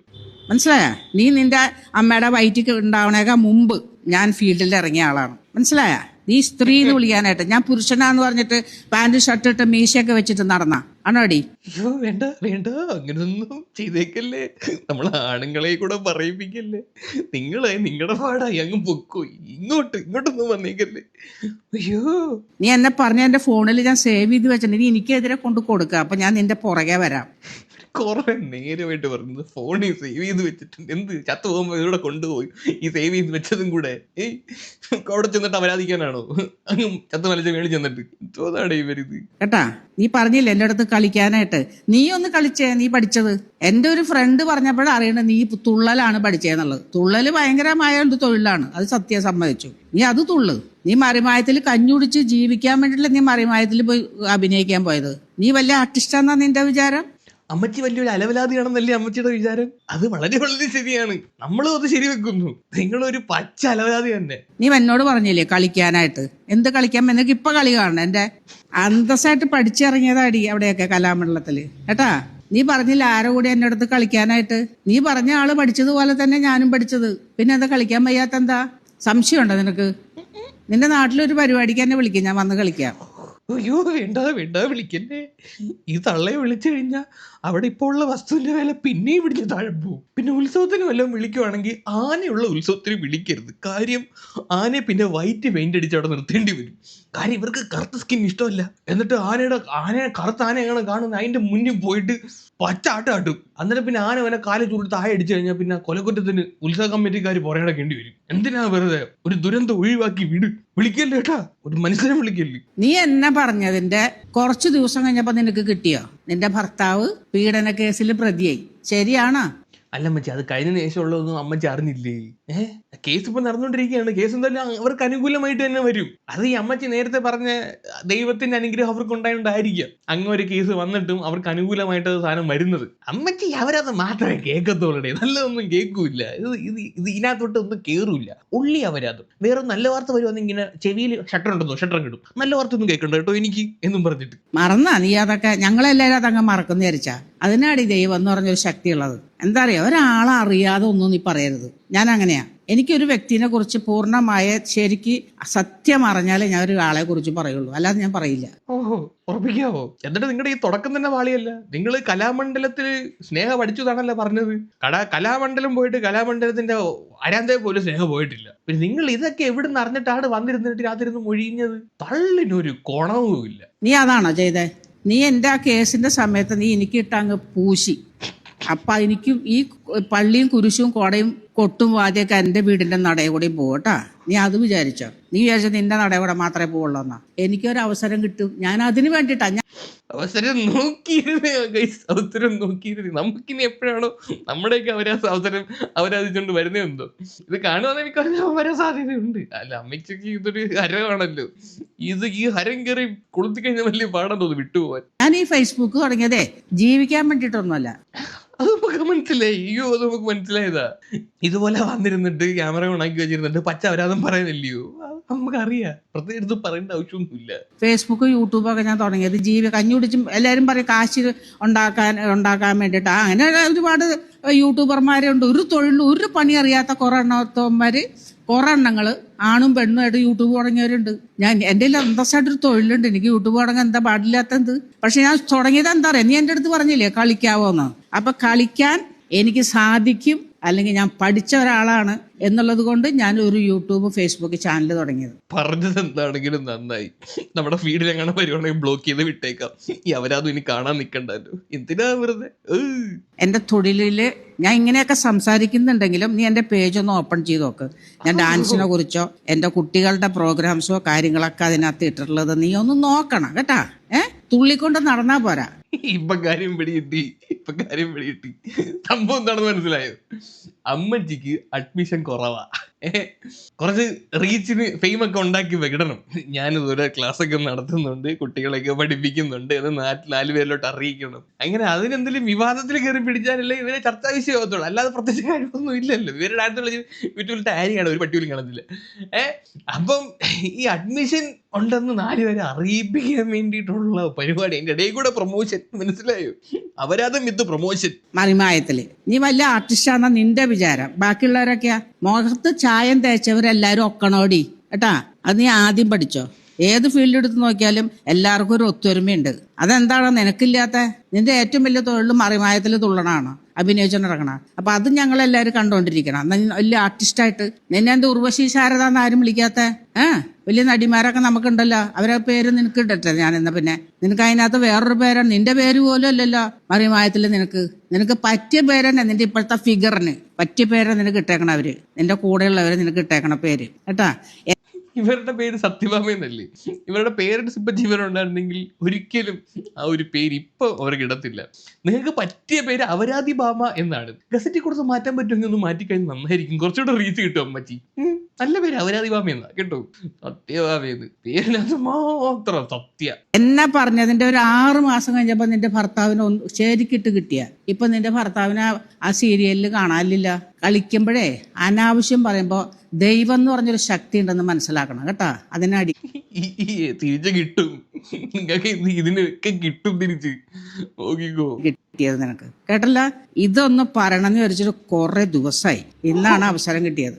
മനസ്സിലായ? നീ നിന്റെ അമ്മയുടെ വയറ്റിക്ക് ഉണ്ടാവണേക്കാൾ മുമ്പ് ഞാൻ ഫീൽഡിൽ ഇറങ്ങിയ ആളാണ്. മനസ്സിലായ? നീ സ്ത്രീ എന്ന് വിളിക്കാനായിട്ട്. ഞാൻ പുരുഷനാന്ന് പറഞ്ഞിട്ട് പാന്റ് ഷർട്ട് ഇട്ട് മീശയൊക്കെ വെച്ചിട്ട് നടന്ന. ആണോടി? അയ്യോ വേണ്ട വേണ്ട. അങ്ങനൊന്നും ചെയ്തേക്കല്ലേ. നമ്മൾ ആണുങ്ങളെ കൂടെ പറയിപ്പിക്കല്ലേ. നിങ്ങളെ നിങ്ങളുടെ പാടായി അങ്ങ് പൊക്കോ. ഇങ്ങോട്ട് ഇങ്ങോട്ടൊന്നും വന്നേക്കല്ലേ. അയ്യോ. നീ എന്നെ പറഞ്ഞ എന്റെ ഫോണിൽ ഞാൻ സേവ് ചെയ്ത് വെച്ചിട്ടുണ്ട്. നീ എനിക്കെതിരെ കൊണ്ട് കൊടുക്കുക അപ്പൊ ഞാൻ നിന്റെ പുറകെ വരാം. കുറെ നേരമായിട്ട് പറയുന്നത് ഫോണിൽ സേവ് ചെയ്ത് വെച്ചിട്ടുണ്ട്. എന്ത് ചത്തു പോകുമ്പോൾ ഇതിലൂടെ കൊണ്ടുപോയി ഈ സേവ് ചെയ്ത് വെച്ചതും കൂടെ? ഏയ് അവിടെ ചെന്നിട്ട് അപരാധിക്കാനാണോ അങ്ങ് ചത്തു മലച്ച മേളിൽ ചെന്നിട്ട്. ചോദാടെ ഇവരിത്? കേട്ടാ നീ പറഞ്ഞില്ല എന്റെ അടുത്ത് കളിക്കാനായിട്ട്? നീ ഒന്ന് കളിച്ചേ നീ പഠിച്ചത്? എന്റെ ഒരു ഫ്രണ്ട് പറഞ്ഞപ്പോഴാണ് അറിയണത് നീ തുള്ളലാണ് പഠിച്ചതെന്നുള്ളത് തുള്ളൽ ഭയങ്കരമായ ഒരു തൊഴിലാണ്. അത് സത്യം സമ്മതിച്ചു. നീ അത് തുള്ളു. നീ മറിമായത്തിൽ കഞ്ഞുടിച്ച് ജീവിക്കാൻ വേണ്ടിയിട്ടില്ല നീ മറിമായത്തിൽ പോയി അഭിനയിക്കാൻ പോയത്. നീ വലിയ ആർട്ടിസ്റ്റാന്നാ നിന്റെ വിചാരം? അമ്മച്ചി വലിയൊരു അലവലാതിയാണെന്നല്ലേ അമ്മച്ചിയുടെ വിചാരം? അത് വളരെ വളരെ ശരിയാണ്. നമ്മളും അത് ശരി ശരിവെക്കുന്നു. നിങ്ങളൊരു പച്ച അലവലാതി തന്നെ. നീ എന്നോട് പറഞ്ഞില്ലേ കളിക്കാനായിട്ട്? എന്ത് കളിക്കാൻ? എന്നൊക്കെ ഇപ്പൊ കളി കാണണം. എന്റെ അന്തസ്സായിട്ട് പഠിച്ചിറങ്ങിയതാടി അവിടെയൊക്കെ കലാമണ്ഡലത്തിൽ. കേട്ടാ? നീ പറഞ്ഞില്ല ആരോ കൂടി എന്റെ അടുത്ത് കളിക്കാനായിട്ട്? നീ പറഞ്ഞ ആൾ പഠിച്ചതുപോലെ തന്നെ ഞാനും പഠിച്ചത്. പിന്നെ എന്താ കളിക്കാൻ വയ്യാത്ത എന്താ സംശയമുണ്ടോ നിനക്ക്? നിന്റെ നാട്ടിലൊരു പരിപാടിക്ക് എന്നെ വിളിക്കും. ഞാൻ വന്ന് കളിക്കാം. അയ്യോ വേണ്ട വേണ്ട വിളിക്കല്ലേ. ഈ തള്ളയെ വിളിച്ചു കഴിഞ്ഞാൽ അവിടെ ഇപ്പോൾ ഉള്ള വസ്തുവിന്റെ വില പിന്നെയും പിടിച്ച് താഴെ പോകും പിന്നെ ഉത്സവത്തിന് വല്ലതും വിളിക്കുവാണെങ്കിൽ ആനയുള്ള ഉത്സവത്തിന് വിളിക്കരുത്. കാര്യം ആനയെ പിന്നെ വൈറ്റ് പെയിന്റ് അടിച്ച് അവിടെ നിർത്തേണ്ടി വരും. കാര്യം ഇവർക്ക് കറുത്ത സ്കിൻ ഇഷ്ടമല്ല. എന്നിട്ട് ആനയുടെ ആനയെ കറുത്ത ആന എങ്ങനെ കാണുന്ന അതിന്റെ മുന്നിൽ പോയിട്ട് പച്ച ആട്ടും അന്നേരം പിന്നെ ആന അവനെ കാൽ ചൂടി താഴെ അടിച്ചു കഴിഞ്ഞാൽ പിന്നെ കൊലക്കുറ്റത്തിന് ഉത്സവ കമ്മിറ്റിക്കാർ പുറകിടക്കേണ്ടി വരും. എന്തിനാ വെറുതെ ഒരു ദുരന്തം ഒഴിവാക്കി വിട്. വിളിക്കല്ലേ കേട്ടാ ഒരു മനുഷ്യനെ വിളിക്കല്ലേ. നീ എന്നെ പറഞ്ഞതിന്റെ കുറച്ച് ദിവസം കഴിഞ്ഞപ്പോ നിനക്ക് കിട്ടിയോ? നിന്റെ ഭർത്താവ് പീഡന കേസിൽ പ്രതിയായി. ശരിയാണോ? അല്ല അമ്മച്ചി അത് കഴിഞ്ഞ ശേഷമുള്ളതൊന്നും അമ്മച്ചി അറിഞ്ഞില്ലേ? ഏഹ് കേസ് ഇപ്പൊ നടന്നുകൊണ്ടിരിക്കുകയാണ് കേസ് എന്തായാലും അവർക്ക് അനുകൂലമായിട്ട് തന്നെ വരും. അത് ഈ അമ്മച്ചി നേരത്തെ പറഞ്ഞ ദൈവത്തിന്റെ അനുഗ്രഹം അവർക്ക് ഉണ്ടായതുകൊണ്ടായിരിക്കാം അങ്ങ് ഒരു കേസ് വന്നിട്ടും അവർക്ക് അനുകൂലമായിട്ട് സാധനം വരുന്നത്. അമ്മച്ചി അവരത് മാത്രമേ കേൾക്കത്തുള്ളൂ നല്ലതൊന്നും കേൾക്കൂല ഇത് ഇത് ഇത് ഇതിനകത്തോട്ട് ഒന്നും കേറൂല ഉള്ളി അവരത്. വേറെ നല്ല വാർത്ത വരുവാണെങ്കിൽ ഇങ്ങനെ ചെവിയിൽ ഷട്ടർ ഉണ്ടെന്നോ? ഷട്ടർ കിട്ടും നല്ല വാർത്ത ഒന്നും കേൾക്കണ്ട കേട്ടോ എനിക്ക് എന്നും പറഞ്ഞിട്ട്. മറന്നാ നീ അതൊക്കെ ഞങ്ങളെല്ലാരും അതങ്ങ് മറക്കുന്ന വിചാരിച്ചാ. അതിനാടി ദൈവം എന്ന് പറഞ്ഞൊരു ശക്തിയുള്ളത്. എന്താ പറയുക ഒരാളെ അറിയാതെ ഒന്നും നീ പറയരുത്. ഞാൻ അങ്ങനെയാ എനിക്കൊരു വ്യക്തിനെ കുറിച്ച് പൂർണമായ ശരിക്ക് സത്യം അറിഞ്ഞാലേ ഞാൻ ഒരു ആളെ കുറിച്ച് പറയുള്ളൂ. അല്ലാതെ ഞാൻ പറയില്ല. ഓഹോ ഉറപ്പിക്കാവോ? എന്നിട്ട് നിങ്ങളുടെ ഈ തുടക്കം തന്നെ വാളിയല്ല നിങ്ങൾ കലാമണ്ഡലത്തിൽ സ്നേഹ പഠിച്ചതാണല്ലോ പറഞ്ഞത്. കട കലാമണ്ഡലം പോയിട്ട് കലാമണ്ഡലത്തിന്റെ അരാന്തേ പോലും സ്നേഹം പോയിട്ടില്ല. പിന്നെ നിങ്ങൾ ഇതൊക്കെ എവിടെ നിന്ന് അറിഞ്ഞിട്ടാണ് വന്നിരുന്നിട്ട് രാത്രി മൊഴിഞ്ഞത്? തള്ളിനൊരു ഗുണവും ഇല്ല നീ അതാണോ ചെയ്തേ? നീ എന്റെ ആ കേസിന്റെ സമയത്ത് നീ എനിക്ക് ഇട്ടങ്ങ് പൂശി. അപ്പം എനിക്കും ഈ പള്ളിയും കുരിശും കോടയും കൊട്ടും വാദ്യമൊക്കെ എന്റെ വീടിന്റെ നടയെ കൂടി പോകട്ടാ നീ അത് വിചാരിച്ചോ? നീ വിചാരിച്ച നിന്റെ നടയെ കൂടെ മാത്രമേ പോവുള്ളൂ എന്നാ എനിക്കൊരു അവസരം കിട്ടും. ഞാൻ അതിന് വേണ്ടിട്ടാ ഞാൻ അവസരം നോക്കിയിരുന്നേ ഗൈസ് അവസരം നോക്കിയിരുന്നേ. നമുക്കിനി എപ്പോഴാണോ നമ്മുടെയൊക്കെ അവരെ അവസരം അവരതിച്ചുകൊണ്ട് വരുന്നേ ഉണ്ടോ? ഇത് കാണുവാന്ന് എനിക്ക് വരാൻ സാധ്യതയുണ്ട്. അല്ല അമ്മയ്ക്കൊക്കെ ഇതൊരു ഹരമാണല്ലോ. ഇത് ഈ ഹരം കയറി കൊളുത്തി കഴിഞ്ഞാൽ വലിയ പാടാൻ തോന്നുന്നു വിട്ടുപോവാൻ. ഞാൻ ഈ ഫേസ്ബുക്ക് തുടങ്ങിയതേ ജീവിക്കാൻ വേണ്ടിയിട്ടൊന്നുമല്ല. അത് നമുക്ക് മനസ്സിലായി. അയ്യോ അത് നമുക്ക് മനസ്സിലായതാ. ഇതുപോലെ വന്നിരുന്നിട്ട് ക്യാമറ ഓണാക്കി വെച്ചിരുന്നിട്ട് പച്ച അവരാതും പറയുന്നില്ലയോ? നമുക്കറിയാം. പ്രത്യേകിച്ച് പറയേണ്ട ആവശ്യമൊന്നുമില്ല. ഫേസ്ബുക്ക് യൂട്യൂബൊക്കെ ഞാൻ തുടങ്ങിയത് ജീവി കഞ്ഞി എല്ലാവരും പറയും കാശ് ഉണ്ടാക്കാൻ ഉണ്ടാക്കാൻ വേണ്ടിയിട്ട്. അങ്ങനെ ഒരുപാട് യൂട്യൂബർമാരെ ഉണ്ട് ഒരു തൊഴിൽ ഒരു പണി അറിയാത്ത കുറേ എണ്ണത്തവന്മാർ കുറെ എണ്ണങ്ങൾ ആണും പെണ്ണും ആയിട്ട് യൂട്യൂബ് തുടങ്ങിയവരുണ്ട്. ഞാൻ എന്റെ അന്തസ്സായിട്ടൊരു തൊഴിലുണ്ട്. എനിക്ക് യൂട്യൂബ് തുടങ്ങാൻ എന്താ പാടില്ലാത്തത്? പക്ഷെ ഞാൻ തുടങ്ങിയത് എന്താ പറയാ നീ എന്റെ അടുത്ത് പറഞ്ഞില്ലേ കളിക്കാവോന്ന് അപ്പൊ കളിക്കാൻ എനിക്ക് സാധിക്കും അല്ലെങ്കിൽ ഞാൻ പഠിച്ച ഒരാളാണ് എന്നുള്ളത് കൊണ്ട് ഞാൻ ഒരു യൂട്യൂബ് ഫേസ്ബുക്ക് ചാനൽ തുടങ്ങിയത്. പറഞ്ഞത് എന്താണെങ്കിലും നന്നായി. നമ്മുടെ ഫീഡിൽ എങ്ങനെ വരുവാണെങ്കിൽ ബ്ലോക്ക് ചെയ്ത് വിട്ടേക്കാം. ഈ അവരാതും ഇനി കാണാൻ നിൽക്കണ്ടല്ലോ എന്തിനാ വെറുതെ? എന്റെ തൊഴിലിൽ ഞാൻ ഇങ്ങനെയൊക്കെ സംസാരിക്കുന്നുണ്ടെങ്കിലും നീ എന്റെ പേജ് ഒന്ന് ഓപ്പൺ ചെയ്ത് നോക്ക്. ഞാൻ ഡാൻസിനെ കുറിച്ചോ എന്റെ കുട്ടികളുടെ പ്രോഗ്രാംസോ കാര്യങ്ങളൊക്കെ അതിനകത്ത് ഇട്ടിട്ടുള്ളത് നീ ഒന്ന് നോക്കണം കേട്ടാ. ഏഹ് തുള്ളിക്കൊണ്ട് നടന്നാ പോരാ. ഇപ്പൊ കാര്യം പിടികിട്ടി ഇപ്പൊ കാര്യം പിടികിട്ടി സംഭവം എന്താണെന്ന് മനസ്സിലായോ? അമ്മച്ചിക്ക് അഡ്മിഷൻ കുറവാ. കുറച്ച് റീച്ചിന് ഫെയിം ഒക്കെ ഉണ്ടാക്കി വെക്കണം. ഞാൻ ഇതുപോലെ ക്ലാസ് ഒക്കെ നടത്തുന്നുണ്ട് കുട്ടികളെയൊക്കെ പഠിപ്പിക്കുന്നുണ്ട് എന്ന് നാട്ടിൽ നാല് പേരിലോട്ട് അറിയിക്കണം. അങ്ങനെ അതിനെന്തെങ്കിലും വിവാദത്തിൽ കയറി പിടിച്ചാലല്ലേ ഇവരെ ചർച്ചാ വിഷയമാകത്തുള്ളൂ അല്ലാതെ പ്രത്യേകിച്ച് കാര്യമൊന്നും ഇല്ലല്ലോ. ഇവരുടെ അടുത്തുള്ള യൂട്യൂബിൽ ആരെയാണ് ഒരു പട്ടിയും കാണത്തില്ല. ഏ അപ്പം ഈ അഡ്മിഷൻ ഉണ്ടെന്ന് നാല് പേരെ അറിയിപ്പിക്കാൻ വേണ്ടിയിട്ടുള്ള പരിപാടി അതിന്റെ ഇടയിൽ കൂടെ പ്രൊമോഷൻ മനസ്സിലായോ? അപരാധം വിത്ത് പ്രൊമോഷൻ. മറിമായത്തിൽ. നീ വല്ല ആർട്ടിസ്റ്റാന്ന നിന്റെ വിചാരം? ബാക്കിയുള്ളവരൊക്കെയാ? മുഖത്ത് ചായം തേച്ചവരെല്ലാരും ഒക്കണോടി. കേട്ടാ? അത് നീ ആദ്യം പഠിച്ചോ. ഏത് ഫീൽഡ് എടുത്ത് നോക്കിയാലും എല്ലാവർക്കും ഒരു ഒത്തൊരുമയുണ്ട്. അതെന്താണോ നിനക്കില്ലാത്ത? നിന്റെ ഏറ്റവും വലിയ തൊഴിൽ മറിമായത്തിൽ തുള്ളണാണ്? അഭിനയിച്ചോണ്ടിറങ്ങണ അപ്പൊ അത് ഞങ്ങൾ എല്ലാവരും കണ്ടോണ്ടിരിക്കണം വലിയ ആർട്ടിസ്റ്റായിട്ട് നിന്നെ എന്റെ ഉർവശി ശാരദ എന്ന് ആരും വിളിക്കാത്ത? ഏ? വലിയ നടിമാരൊക്കെ നമുക്കുണ്ടല്ലോ. അവരെ പേര് നിനക്ക് ഇടട്ടെ ഞാൻ എന്നാ പിന്നെ നിനക്ക് അതിനകത്ത് വേറൊരു പേരാണ്. നിന്റെ പേര് പോലും അല്ലല്ലോ മറിമായത്തിൽ നിനക്ക്. നിനക്ക് പറ്റിയ പേരന്നെ നിന്റെ ഇപ്പോഴത്തെ ഫിഗറിന് പറ്റിയ പേരെ നിനക്ക് ഇട്ടേക്കണ അവർ. നിന്റെ കൂടെയുള്ളവരെ നിനക്ക് ഇട്ടേക്കണ പേര്. കേട്ടാ? ഇവരുടെ പേര് സത്യഭാമ എന്നല്ലേ? ഇവരുടെ പേരൻസ് ഇപ്പൊ ജീവനുണ്ടായിരുന്നെങ്കിൽ ഒരിക്കലും ആ ഒരു പേര് ഇപ്പൊ അവർക്ക് ഇടത്തില്ല. നിങ്ങൾക്ക് പറ്റിയ പേര് അവരാധി ഭാമ എന്നാണ്. ഗസറ്റി കുറച്ച് മാറ്റാൻ പറ്റുമെങ്കിൽ ഒന്ന് മാറ്റിക്കഴിഞ്ഞാൽ നന്നായിരിക്കും. കുറച്ചുകൂടെ റീച്ച് കിട്ടും അമ്മച്ചി. നല്ല പേര് അവരാധി ഭാമ എന്നാ കേട്ടോ സത്യഭാമയെന്ന് പേരിനകത്ത് മാത്രം സത്യ. എന്നെ പറഞ്ഞതിന്റെ ഒരു ആറ് മാസം കഴിഞ്ഞപ്പോ നിന്റെ ഭർത്താവിന് ഒന്ന് ശരിക്കിട്ട് കിട്ടിയ. ഇപ്പൊ നിന്റെ ഭർത്താവിനെ ആ സീരിയലിൽ കാണാനില്ല. കളിക്കുമ്പോഴേ അനാവശ്യം പറയുമ്പോ ദൈവം എന്ന് പറഞ്ഞൊരു ശക്തി ഉണ്ടെന്ന് മനസ്സിലാക്കണം കേട്ടാ. അതിനടി തിരിച്ച് കിട്ടും. നിങ്ങൾക്ക് ഇതിനൊക്കെ കിട്ടും തിരിച്ച്. നോക്കിക്കോ. കിട്ടിയത് നിനക്ക്. കേട്ടല്ല? ഇതൊന്ന് പറയണമെന്ന് വിചാരിച്ചിട്ട് കുറെ ദിവസമായി. ഇന്നാണ് അവസരം കിട്ടിയത്.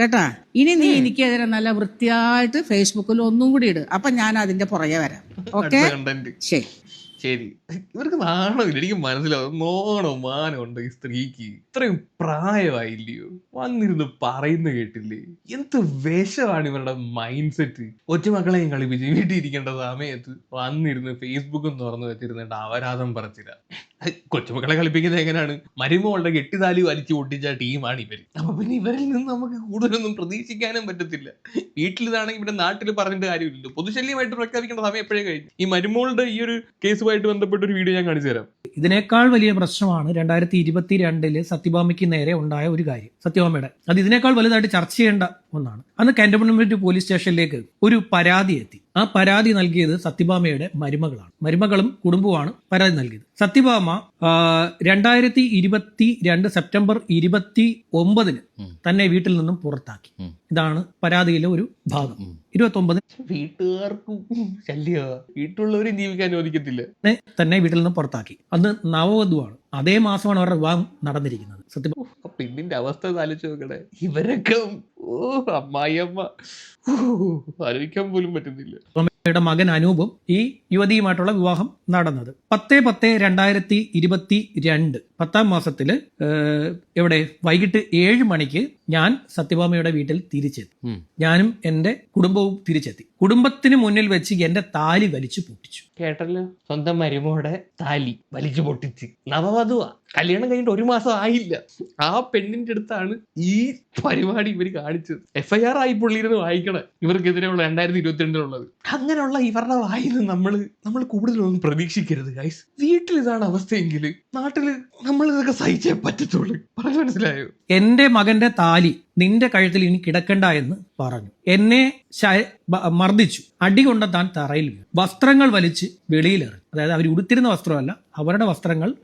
കേട്ടാ? ഇനി നീ എനിക്കെതിരെ നല്ല വൃത്തിയായിട്ട് ഫേസ്ബുക്കിൽ ഒന്നും കൂടി ഇട്. അപ്പൊ ഞാൻ അതിന്റെ പുറകെ വരാം. ഓക്കെ ശരി. ശരി. ഇവർക്ക് നാണമില്ല. എനിക്ക് മനസ്സിലാവും. നോണോ മാനോ ഉണ്ട് ഈ സ്ത്രീക്ക്. ഇത്രയും പ്രായമായില്ലയോ? വന്നിരുന്ന് പറയുന്നു കേട്ടില്ലേ? എന്ത് വേഷമാണ് ഇവരുടെ മൈൻഡ് സെറ്റ് ഒറ്റമക്കളെയും കളിപ്പിച്ച് വീട്ടിൽ ഇരിക്കേണ്ട സമയത്ത് വന്നിരുന്ന് ഫേസ്ബുക്കും തുറന്നു വെച്ചിരുന്നിട്ട് അവരാധം പറച്ചില്ല കൊച്ചുമക്കളെ കളിപ്പിക്കുന്നത് എങ്ങനെയാണ്? മരുമകളുടെ കെട്ടിതാലി വലിച്ചു പൊട്ടിച്ച ടീമാണ് ഇവർ. അപ്പൊ പിന്നെ ഇവരിൽ നിന്ന് നമുക്ക് കൂടുതലൊന്നും പ്രതീക്ഷിക്കാനും പറ്റത്തില്ല. വീട്ടിൽ ഇതാണെങ്കിൽ ഇവിടെ നാട്ടിൽ പറഞ്ഞിട്ട് കാര്യമില്ലല്ലോ. പൊതുശല്യമായിട്ട് പ്രഖ്യാപിക്കേണ്ട സമയം എപ്പോഴേ കഴിഞ്ഞു? ഈ മരുമോളുടെ ഈ ഒരു കേസുമായിട്ട് ബന്ധപ്പെട്ട ഒരു വീഡിയോ ഞാൻ കാണിച്ചു തരാം. ഇതിനേക്കാൾ വലിയ പ്രശ്നമാണ് രണ്ടായിരത്തി ഇരുപത്തി രണ്ടിൽ സത്യഭാമയ്ക്ക് നേരെ ഉണ്ടായ ഒരു കാര്യം. സത്യഭാമയുടെ. അത് ഇതിനേക്കാൾ വലുതായിട്ട് ചർച്ച ചെയ്യേണ്ട ഒന്നാണ്. അന്ന് കാന്റോൺമെന്റ് പോലീസ് സ്റ്റേഷനിലേക്ക് ഒരു പരാതി എത്തി. ആ പരാതി നൽകിയത് സത്യഭാമയുടെ മരുമകളാണ്. മരുമകളും കുടുംബവുമാണ് പരാതി നൽകിയത്. സത്യഭാമ രണ്ടായിരത്തി ഇരുപത്തി രണ്ട് സെപ്റ്റംബർ ഇരുപത്തി ഒമ്പതിന് തന്നെ വീട്ടിൽ നിന്നും പുറത്താക്കി. ഇതാണ് പരാതിയിലെ ഒരു ഭാഗം. ഇരുപത്തി ഒമ്പതിന് വീട്ടുകാർക്കും ശല്യ വീട്ടിലുള്ളവരും ജീവിക്കാൻ അനുവദിക്കത്തില്ല. തന്നെ വീട്ടിൽ നിന്ന് പുറത്താക്കി. അന്ന് നവവധുവാണ്. അതേ മാസമാണ് അവരുടെ വിവാഹം നടന്നിരിക്കുന്നത്. സത്യം പെണ്ണിന്റെ അവസ്ഥ ആലോചിച്ച് നോക്കണേ ഇവരൊക്കെ ഓ അമ്മായിയമ്മ ആലോചിക്കാൻ പോലും പറ്റുന്നില്ല. യുടെ മകൻ അനൂപും ഈ യുവതിയുമായിട്ടുള്ള വിവാഹം നടന്നത്. പത്ത് പത്ത് രണ്ടായിരത്തി ഇരുപത്തി രണ്ട് പത്താം മാസത്തിൽ എവിടെ വൈകിട്ട് ഏഴ് മണിക്ക് ഞാൻ സത്യഭാമയുടെ വീട്ടിൽ തിരിച്ചെത്തി. ഞാനും എന്റെ കുടുംബവും തിരിച്ചെത്തി. കുടുംബത്തിന് മുന്നിൽ വെച്ച് എന്റെ താലി വലിച്ചു പൊട്ടിച്ചു. കേട്ടല്ലോ? സ്വന്തം മരുമോടെ താലി വലിച്ചു പൊട്ടിച്ച്. നവവധുവാ. കല്യാണം കഴിഞ്ഞിട്ട് ഒരു മാസം ആയില്ല. ആ പെണ്ണിന്റെ അടുത്താണ് ഈ പരിപാടി ഇവർ കാണിച്ചത്. എഫ് ഐ ആർ ആയി പുള്ളിയിരുന്ന് വായിക്കണം. ഇവർക്കെതിരെയുള്ള രണ്ടായിരത്തി ഇരുപത്തി രണ്ടിലുള്ളത് അങ്ങനെയുള്ള ഇവരുടെ വായിൽ നമ്മൾ നമ്മൾ കൂടുതലൊന്നും പ്രതീക്ഷിക്കരുത് ഗൈസ് വീട്ടിൽ ഇതാണ് അവസ്ഥയെങ്കിൽ നാട്ടിൽ നമ്മൾ ഇതൊക്കെ സഹിച്ചേ പറ്റത്തുള്ളൂ. പറഞ്ഞു മനസ്സിലായോ? എന്റെ മകന്റെ താലി നിന്റെ കഴുത്തിൽ ഇനി കിടക്കണ്ട എന്ന് പറഞ്ഞു. എന്നെ മർദ്ദിച്ചു. അടി കൊണ്ട താൻ തറയിൽ വീണു വസ്ത്രങ്ങൾ വലിച്ച് വെളിയിലിറങ്ങി അതായത് അവർ ഉടുത്തിരുന്ന വസ്ത്രമല്ല അവരുടെ വസ്ത്രങ്ങൾ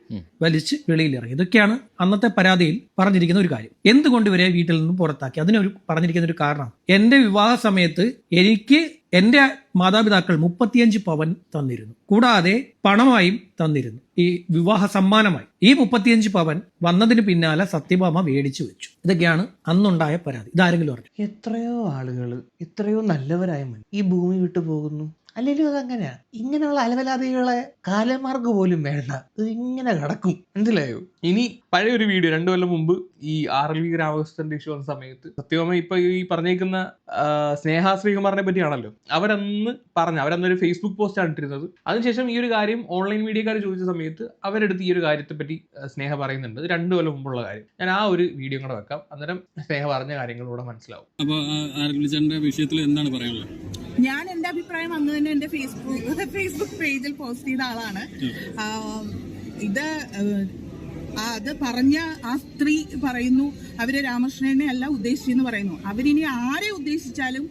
വലിച്ച് വെളിയിലിറങ്ങി ഇതൊക്കെയാണ് അന്നത്തെ പരാതിയിൽ പറഞ്ഞിരിക്കുന്ന ഒരു കാര്യം. എന്തുകൊണ്ട് ഇവരെ വീട്ടിൽ നിന്ന് പുറത്താക്കി? അതിനൊരു പറഞ്ഞിരിക്കുന്ന ഒരു കാരണം. എന്റെ വിവാഹ സമയത്ത് എനിക്ക് എന്റെ മാതാപിതാക്കൾ മുപ്പത്തിയഞ്ച് പവൻ തന്നിരുന്നു. കൂടാതെ പണമായും തന്നിരുന്നു. ഈ വിവാഹ സമ്മാനമായി. ഈ മുപ്പത്തിയഞ്ച് പവൻ വന്നതിന് പിന്നാലെ സത്യഭാമ മേടിച്ചു വെച്ചു. ഇതൊക്കെയാണ് അന്നുണ്ടായ പരാതി. ഇതാരെങ്കിലും പറഞ്ഞു എത്രയോ ആളുകൾ എത്രയോ നല്ലവരായ മനുഷ്യ ഈ ഭൂമി വിട്ടു പോകുന്നു. അല്ലെങ്കിലും അതങ്ങനെയാ ഇങ്ങനെയുള്ള അലവലാതികളെ കാലമാർക്ക് പോലും വേണ്ട. ഇത് ഇങ്ങനെ കിടക്കും. മനസ്സിലായോ? ഇനി പഴയ ഒരു വീഡിയോ രണ്ടു കൊല്ലം മുമ്പ് ഈ ആർ എൽ വി രാമകൃഷ്ണന്റെ ഇഷ്യൂ വന്ന സമയത്ത് സത്യഭാമ ഇപ്പൊ ഈ പറഞ്ഞേക്കുന്ന സ്നേഹ ശ്രീകുമാറിനെ പറ്റിയാണല്ലോ. അവരന്ന് പറഞ്ഞ അവരന്നൊരു ഫേസ്ബുക്ക് പോസ്റ്റ് ആണ് ഇട്ടിരുന്നത്. അതിനുശേഷം ഈ ഒരു കാര്യം ഓൺലൈൻ മീഡിയക്കാർ ചോദിച്ച സമയത്ത് അവരെടുത്ത് ഈ ഒരു കാര്യത്തെ പറ്റി സ്നേഹ പറയുന്നുണ്ട്. ഇത് രണ്ടു കൊല്ലം മുമ്പുള്ള കാര്യം. ഞാൻ ആ ഒരു വീഡിയോ കൂടെ വെക്കാം. അന്നേരം സ്നേഹ പറഞ്ഞ കാര്യങ്ങളൂടെ മനസ്സിലാവും. അപ്പോൾ വിഷയത്തിൽ എന്താണ് പറയാനുള്ളത്? ഞാൻ എന്റെ അഭിപ്രായം അന്ന് തന്നെ എന്റെ ഫേസ്ബുക്ക് ഫേസ്ബുക്ക് പേജിൽ പോസ്റ്റ് ചെയ്ത ആളാണ്. ഇത് അത് പറഞ്ഞ ആ സ്ത്രീ പറയുന്നു അവർ രാമകൃഷ്ണനെ അല്ല ഉദ്ദേശിച്ചെന്ന് പറയുന്നു. അവരിനി ആരെ ഉദ്ദേശിച്ചാലും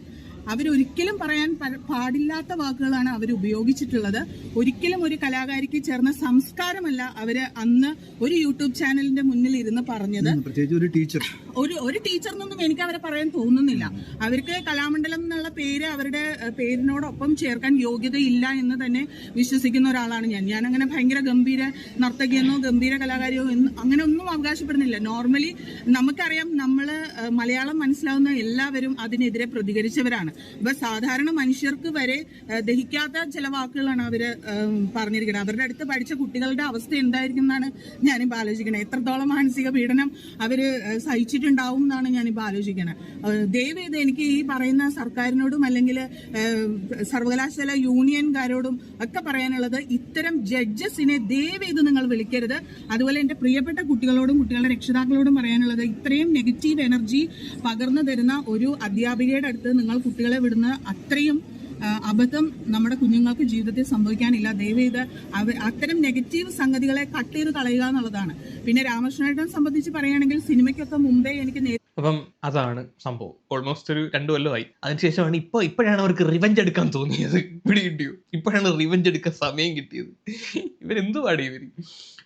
അവരൊരിക്കലും പറയാൻ പാടില്ലാത്ത വാക്കുകളാണ് അവർ ഉപയോഗിച്ചിട്ടുള്ളത്. ഒരിക്കലും ഒരു കലാകാരിക്ക് ചേർന്ന സംസ്കാരമല്ല അവർ അന്ന് ഒരു യൂട്യൂബ് ചാനലിന്റെ മുന്നിൽ ഇരുന്ന് പറഞ്ഞത്. പ്രത്യേകിച്ച് ഒരു ടീച്ചർ ഒരു ഒരു ടീച്ചറിനൊന്നും എനിക്ക് അവരെ പറയാൻ തോന്നുന്നില്ല. അവർക്ക് കലാമണ്ഡലം എന്നുള്ള പേര് അവരുടെ പേരിനോടൊപ്പം ചേർക്കാൻ യോഗ്യതയില്ല എന്ന് തന്നെ വിശ്വസിക്കുന്ന ഒരാളാണ് ഞാൻ. ഞാൻ അങ്ങനെ ഭയങ്കര ഗംഭീര നർത്തകിയെന്നോ ഗംഭീര കലാകാരിയോ എന്ന് അങ്ങനെ ഒന്നും അവകാശപ്പെടുന്നില്ല. നോർമലി നമുക്കറിയാം നമ്മൾ മലയാളം മനസ്സിലാവുന്ന എല്ലാവരും അതിനെതിരെ പ്രതികരിച്ചവരാണ്. അപ്പൊ സാധാരണ മനുഷ്യർക്ക് വരെ ദഹിക്കാത്ത ചില വാക്കുകളാണ് അവർ പറഞ്ഞിരിക്കുന്നത്. അവരുടെ അടുത്ത് പഠിച്ച കുട്ടികളുടെ അവസ്ഥ എന്തായിരിക്കും എന്നാണ് ഞാനിപ്പോൾ ആലോചിക്കുന്നത്. എത്രത്തോളം മാനസിക പീഡനം അവർ ഏഹ്, സഹിച്ചിട്ടുണ്ടാവും എന്നാണ് ഞാനിപ്പോൾ ആലോചിക്കുന്നത് ദയവേത് എനിക്ക് ഈ പറയുന്ന സർക്കാരിനോടും അല്ലെങ്കിൽ സർവകലാശാല യൂണിയൻകാരോടും ഒക്കെ പറയാനുള്ളത് ഇത്തരം ജഡ്ജസിനെ ദയവ് ചെയ്ത് നിങ്ങൾ വിളിക്കരുത്. അതുപോലെ എന്റെ പ്രിയപ്പെട്ട കുട്ടികളോടും കുട്ടികളുടെ രക്ഷിതാക്കളോടും പറയാനുള്ളത് ഇത്രയും നെഗറ്റീവ് എനർജി പകർന്നു തരുന്ന ഒരു അധ്യാപികയുടെ അടുത്ത് നിങ്ങൾ കുട്ടികളെ വിടുന്ന അത്രയും അബദ്ധം നമ്മുടെ കുഞ്ഞുങ്ങൾക്ക് ജീവിതത്തിൽ സംഭവിക്കാനില്ല. ദയവേത് അത്തരം നെഗറ്റീവ് സംഗതികളെ കട്ട് ചെയ്ത് കളയുക എന്നുള്ളതാണ്. പിന്നെ രാമകൃഷ്ണേട്ടനെ സംബന്ധിച്ച് പറയുകയാണെങ്കിൽ സിനിമയ്ക്കൊക്കെ മുമ്പേ എനിക്ക് അപ്പം അതാണ് സംഭവം. ഓൾമോസ്റ്റ് ഒരു രണ്ടു കൊല്ലമായി. അതിനുശേഷമാണ് ഇപ്പൊ ഇപ്പോഴാണ് അവർക്ക് റിവഞ്ച് എടുക്കാൻ തോന്നിയത്. ഇവിടെ കിട്ടിയോ ഇപ്പോഴാണ് റിവഞ്ച് എടുക്കാൻ സമയം കിട്ടിയത്. ഇവരെന്തു പാടി ഇവർ?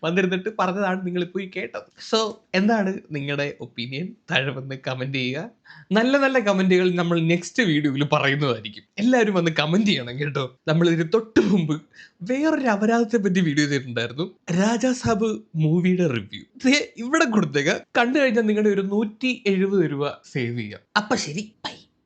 വന്നിരുന്നിട്ട് പറഞ്ഞതാണ് നിങ്ങൾ ഇപ്പോൾ ഈ കേട്ടത്. സോ എന്താണ് നിങ്ങളുടെ ഒപ്പീനിയൻ താഴെ വന്ന് കമന്റ് ചെയ്യുക. നല്ല നല്ല കമന്റുകൾ നമ്മൾ നെക്സ്റ്റ് വീഡിയോയിൽ പറയുന്നതായിരിക്കും. എല്ലാവരും വന്ന് കമന്റ് ചെയ്യണം കേട്ടോ. നമ്മൾ ഇതിന് തൊട്ട് മുമ്പ് വേറൊരു അപരാധത്തെ പറ്റി വീഡിയോ ചെയ്തിട്ടുണ്ടായിരുന്നു. രാജാ സാബ് മൂവിയുടെ റിവ്യൂ ഇവിടെ കൊടുത്തേക്ക. കണ്ടു കഴിഞ്ഞാൽ നിങ്ങളുടെ ഒരു നൂറ്റി എഴുപത് രൂപ സേവ് ചെയ്യാം. അപ്പൊ ശരി ബൈ